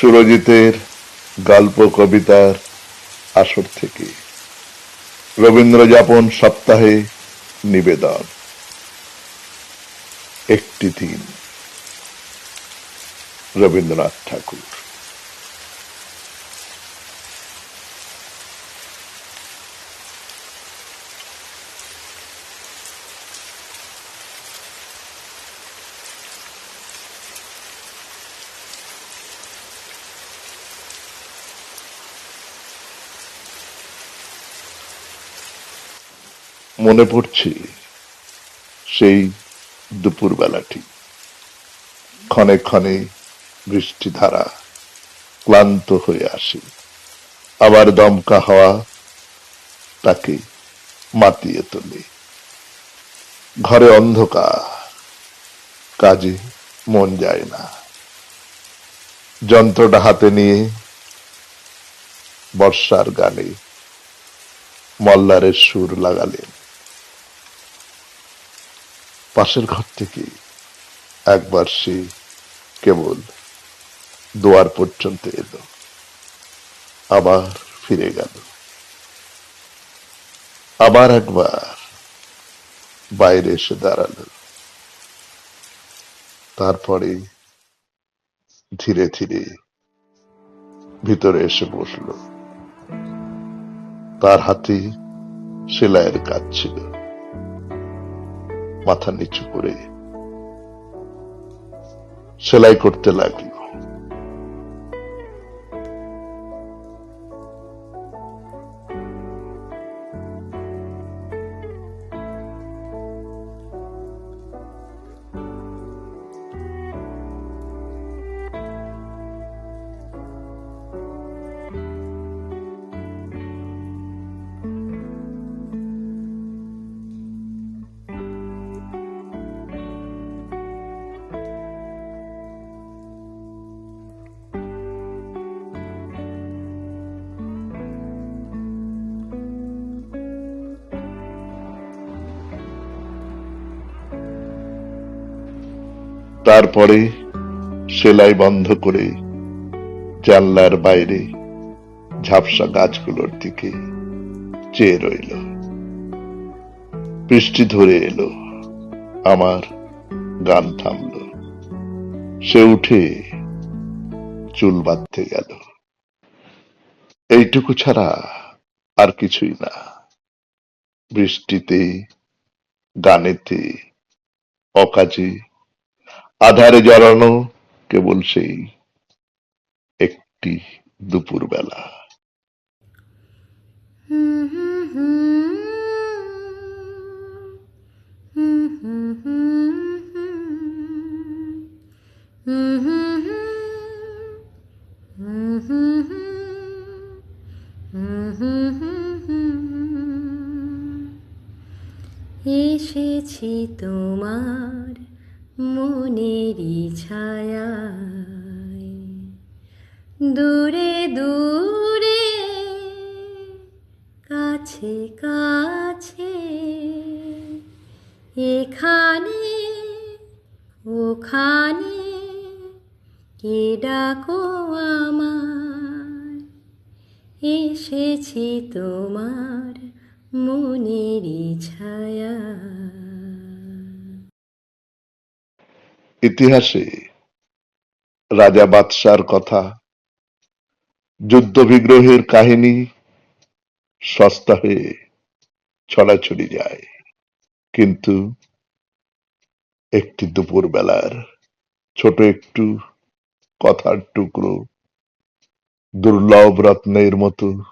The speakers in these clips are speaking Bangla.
সুরজিতের গল্প কবিতার আসর থেকে। রবীন্দ্র যাপন সপ্তাহে নিবেদন। একটি দিন। রবীন্দ্রনাথ ঠাকুর। মনে পড়ছে সেই দুপুরবেলাটি। ক্ষণে ক্ষণে বৃষ্টিধারা ক্লান্ত হয়ে আসে। আবার দমকা হাওয়া তাকে মাতিয়ে তোলে। ঘরে অন্ধকার, কাজে মন যায় না। যন্ত্রটা হাতে নিয়ে বর্ষার গানে মল্লারের সুর লাগালেন। পাশের ঘর থেকে একবার সে কেবল দোয়ার পর্যন্ত এলো, আবার ফিরে গেল। আবার একবার বাইরে এসে দাঁড়াল। তারপরে ধীরে ধীরে ভিতরে এসে বসল। তার হাতে সেলাইয়ের কাজ ছিল। মাথা নিচু করে সেলাই করতে লাগল তারপরে সেলাই বন্ধ করে জানলার বাইরে ঝাপসা গাছগুলোর দিকে চেয়ে রইল। বৃষ্টি ধরে এলো, আমার গান থামল। সে উঠে চুল বাঁধতে গেল। এইটুকু ছাড়া আর কিছুই না। বৃষ্টিতে, গানেতে, অকাজে আধারে জড়ানো কেবল সেই একটি দুপুর বেলা এসেছি তোমার মনেরই ছায়ায়। দূরে দূরে, কাছে কাছে, এখানে, ওখানে, কে ডাকো আমার এসেছি তোমার মনেরই ছায়া ইতিহাসে রাজা বাদশার কথা যুদ্ধ বিগ্রহের কাহিনী সস্তা হয়ে ছড়াছড়ি যায়। কিন্তু একটি দুপুর বেলার ছোট একটু কথার টুকরো দুর্লভ রত্নের মতো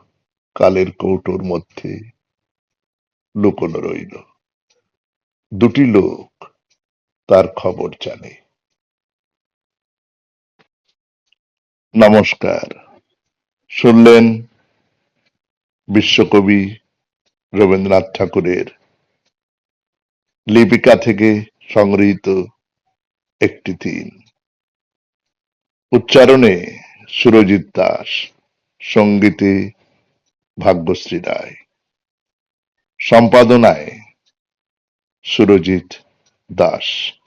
কালের কৌটোর মধ্যে লুকোনো রইল। দুটি লোক তার খবর জানে। নমস্কার। শুনলেন বিশ্বকবি রবীন্দ্রনাথ ঠাকুরের লিপিকা থেকে সংগৃহীত একটি দিন। উচ্চারণে সুরজিৎ দাস, সঙ্গীতে ভাগ্যশ্রী রায়, সম্পাদনায় সুরজিৎ দাস।